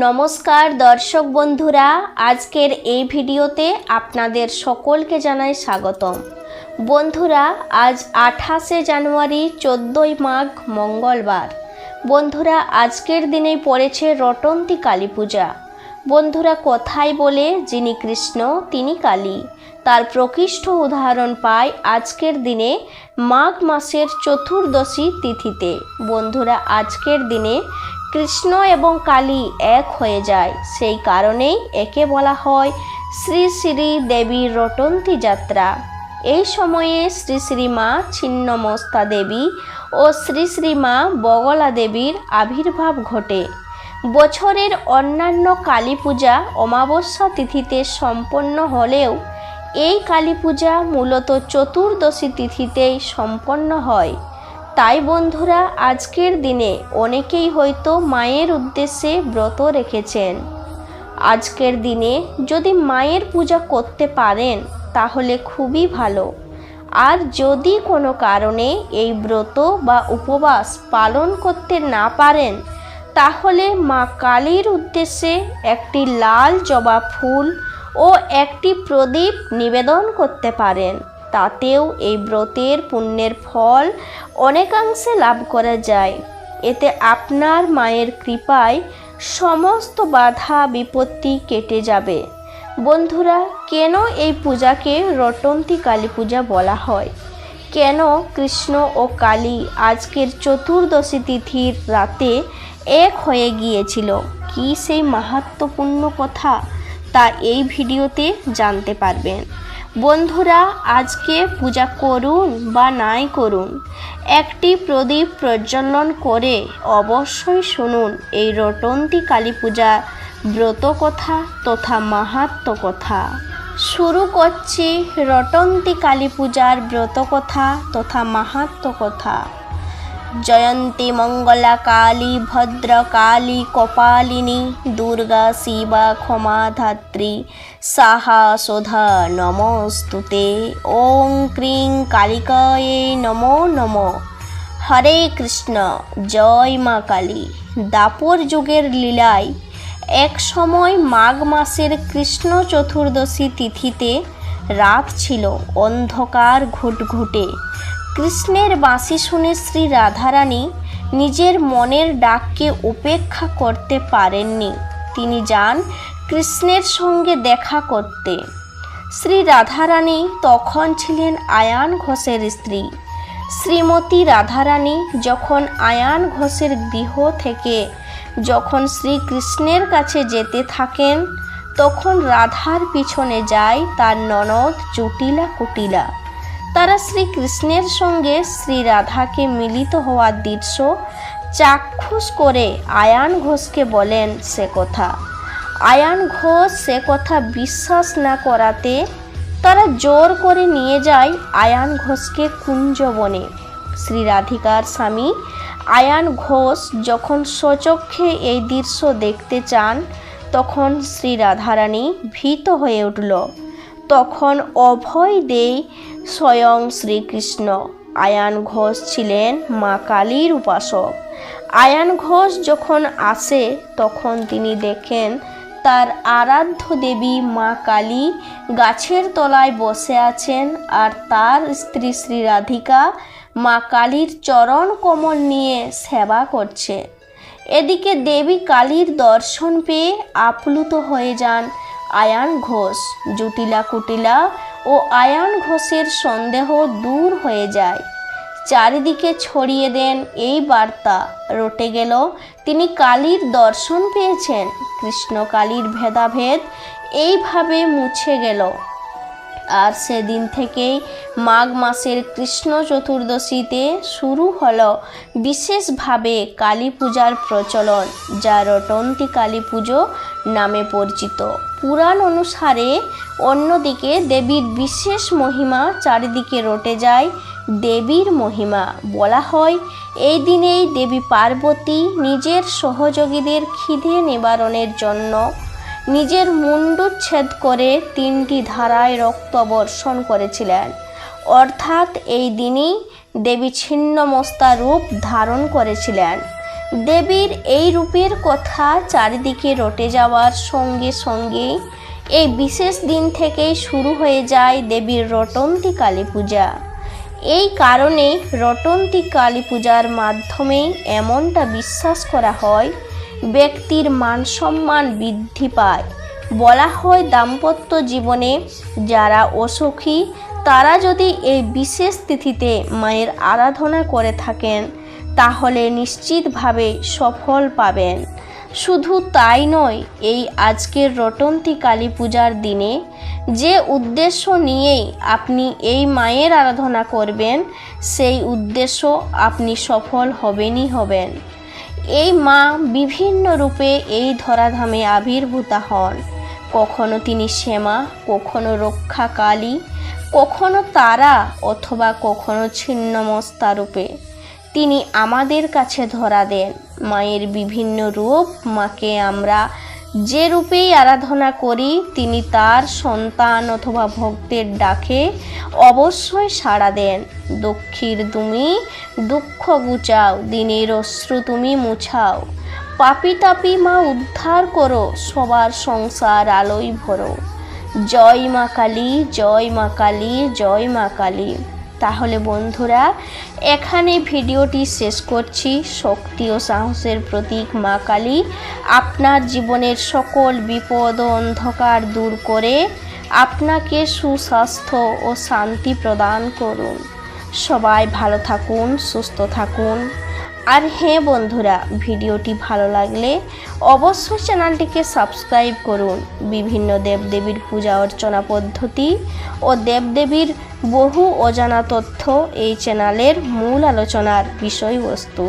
নমস্কার, দর্শক বন্ধুরা। আজকের এই ভিডিওতে আপনাদের সকলকে জানাই স্বাগতম। বন্ধুরা, আজ আঠাশে জানুয়ারি, চোদ্দোই মাঘ, মঙ্গলবার। বন্ধুরা, আজকের দিনেই পড়েছে রটন্তী কালী পূজা বন্ধুরা, কথাই বলে যিনি কৃষ্ণ, তিনি কালী। তার প্রকৃষ্ট উদাহরণ পাই আজকের দিনে মাঘ মাসের চতুর্দশী তিথিতে। বন্ধুরা, আজকের দিনে কৃষ্ণ এবং কালী এক হয়ে যায়। সেই কারণেই একে বলা হয় শ্রী শ্রী দেবীর রটন্তী যাত্রা। এই সময়ে শ্রী শ্রী মা ছিন্নমস্তা দেবী ও শ্রী শ্রী মা বগলা দেবীর আবির্ভাব ঘটে। বছরের অন্যান্য কালী পূজা অমাবস্যা তিথিতে সম্পন্ন হলেও এই কালী পূজা মূলত চতুর্দশী তিথিতেই সম্পন্ন হয়। তাই বন্ধুরা, আজকের দিনে অনেকেই হয়তো মায়ের উদ্দেশ্যে ব্রত রেখেছেন। আজকের দিনে যদি মায়ের পূজা করতে পারেন, তাহলে খুবই ভালো। আর যদি কোনো কারণে এই ব্রত বা উপবাস পালন করতে না পারেন, তাহলে মা কালীর উদ্দেশ্যে একটি লাল জবা ফুল ও একটি প্রদীপ নিবেদন করতে পারেন। তাতেও এই ব্রতের পুণ্যের ফল অনেকাংশে লাভ করা যায়। এতে আপনার মায়ের কৃপায় সমস্ত বাধা বিপত্তি কেটে যাবে। বন্ধুরা, কেন এই পূজাকে রটন্তী কালী পূজা বলা হয়? কেন কৃষ্ণ ও কালী আজকের চতুর্দশী তিথির রাতে এক হয়ে গিয়েছিল? কি সেই মাহাত্মপূর্ণ কথা? তা এই ভিডিওতে জানতে পারবেন। বন্ধুরা, আজকে পূজা করুন বা নাই করুন, একটি প্রদীপ প্রজ্বলন করে অবশ্যই শুনুন এই রটন্তী কালী পূজা ব্রত কথা তথা মাহাত্ম কথা। শুরু করছি রটন্তী কালী পূজার ব্রত কথা তথা মাহাত্ম কথা। জয়ন্তী মঙ্গলা কালী ভদ্র কালী কপালিনী, দুর্গা শিবা ক্ষমা ধাত্রী, সাহা সোধা নমস্তুতে। ওং ক্রিং কালিকায়ে নমো নমো। হরে কৃষ্ণ, জয় মা কালী। দাপর যুগের লীলায় এক সময় মাঘ মাসের কৃষ্ণ চতুর্দশী তিথিতে রাত ছিল, অন্ধকার ঘুটঘুটে। কৃষ্ণের বাঁশি শুনে শ্রী রাধারানী নিজের মনের ডাককে উপেক্ষা করতে পারেননি। তিনি যান কৃষ্ণের সঙ্গে দেখা করতে। শ্রী রাধারানী তখন ছিলেন আয়ান ঘোষের স্ত্রী। শ্রীমতী রাধারানী যখন আয়ান ঘোষের গৃহ থেকে যখন শ্রীকৃষ্ণের কাছে যেতে থাকেন, তখন রাধার পিছনে যায় তার ননদ জটিলা কুটিলা তারা শ্রীকৃষ্ণের সঙ্গে শ্রী রাধাকে মিলিত হওয়ার দৃশ্য চাক্ষুষ করে আয়ান ঘোষকে বলেন সে কথা। আয়ান ঘোষ সে কথা বিশ্বাস না করাতে তারা জোর করে নিয়ে যায় আয়ান ঘোষকে কুঞ্জবনে শ্রী রাধিকার স্বামী আয়ান ঘোষ যখন সচক্ষে এই দৃশ্য দেখতে চান, তখন শ্রী রাধারানী ভীত হয়ে উঠল। তখন অভয় দেই স্বয়ং শ্রীকৃষ্ণ। আয়ান ঘোষ ছিলেন মা কালীর উপাসক। আয়ান ঘোষ যখন আসে, তখন তিনি দেখেন তার আরাধ্য দেবী মা কালী গাছের তলায় বসে আছেন আর তার স্ত্রী শ্রী রাধিকা মা কালীর চরণ কমল নিয়ে সেবা করছে। এদিকে দেবী কালীর দর্শন পেয়ে আপ্লুত হয়ে যান আয়ান ঘোষ, জুটিলা কুটিলা ও আয়ান ঘোষের সন্দেহ দূর হয়ে যায়। চারিদিকে ছড়িয়ে দেন এই বার্তা। রটে গেল, তিনি কালীর দর্শন পেয়েছেন। কৃষ্ণ কালীর ভেদাভেদ এইভাবে মুছে গেল। আর সেদিন থেকেই মাঘ মাসের কৃষ্ণ চতুর্দশীতে শুরু হল বিশেষভাবে কালী পূজার প্রচলন, যা রটন্তী কালী পুজো নামে পরিচিত। পুরাণ অনুসারে অন্যদিকে দেবীর বিশেষ মহিমা চারিদিকে রটে যায় দেবীর মহিমা। বলা হয়, এই দিনেই দেবী পার্বতী নিজের সহযোগীদের খিদে নিবারণের জন্য নিজের মুন্ডুচ্ছেদ করে তিনটি ধারায় রক্ত বর্ষণ করেছিলেন। অর্থাৎ এই দিনই দেবী ছিন্নমস্তা রূপ ধারণ করেছিলেন। দেবীর এই রূপের কথা চারিদিকে রটে যাওয়ার সঙ্গে সঙ্গে এই বিশেষ দিন থেকেই শুরু হয়ে যায় দেবীর রটন্তী কালী পূজা। এই কারণে রটন্তী কালী পূজার মাধ্যমে এমনটা বিশ্বাস করা হয় ব্যক্তির মান সম্মান বৃদ্ধি পায়। বলা হয় দাম্পত্য জীবনে যারা অসুখী, তারা যদি এই বিশেষ তিথিতে মায়ের আরাধনা করে থাকেন, তাহলে নিশ্চিতভাবে সফল পাবেন। শুধু তাই নয়, এই আজকের রটন্তী কালী পূজার দিনে যে উদ্দেশ্য নিয়েই আপনি এই মায়ের আরাধনা করবেন, সেই উদ্দেশ্য আপনি সফল হবেনই হবেন। এই মা বিভিন্ন রূপে এই ধরাধামে আবির্ভূতা হন। কখনো তিনি শ্যামা, কখনো রক্ষাকালী, কখনো তারা অথবা কখনো ছিন্নমস্তা রূপে। তিনি আমাদের কাছে ধরা দেন। মায়ের বিভিন্ন রূপ মাকে আমরা যে রূপেই আরাধনা করি, তিনি তার সন্তান অথবা ভক্তের ডাকে অবশ্যই সাড়া দেন। দক্ষির তুমি দুঃখ গুচাও, দিনের অশ্রু তুমি মুছাও। পাপি তাপি মা উদ্ধার করো, সবার সংসার আলোয় ভরো। জয় মা কালী, জয় মা কালী, জয় মা কালী। তাহলে বন্ধুরা এখানে ভিডিওটি শেষ করছি। শক্তি ও সাহসের প্রতীক মা কালী, আপনার জীবনের সকল বিপদ ও অন্ধকার দূর করে আপনাকে সুস্বাস্থ্য ও শান্তি প্রদান করুন। সবাই ভালো থাকুন, সুস্থ থাকুন। আর হ্যাঁ বন্ধুরা, ভিডিওটি ভালো লাগলে অবশ্যই চ্যানেলটিকে সাবস্ক্রাইব করুন। বিভিন্ন দেবদেবীর পূজা অর্চনা পদ্ধতি ও দেবদেবীর বহু অজানা তথ্য এই চ্যানেলের মূল আলোচনার বিষয়বস্তু।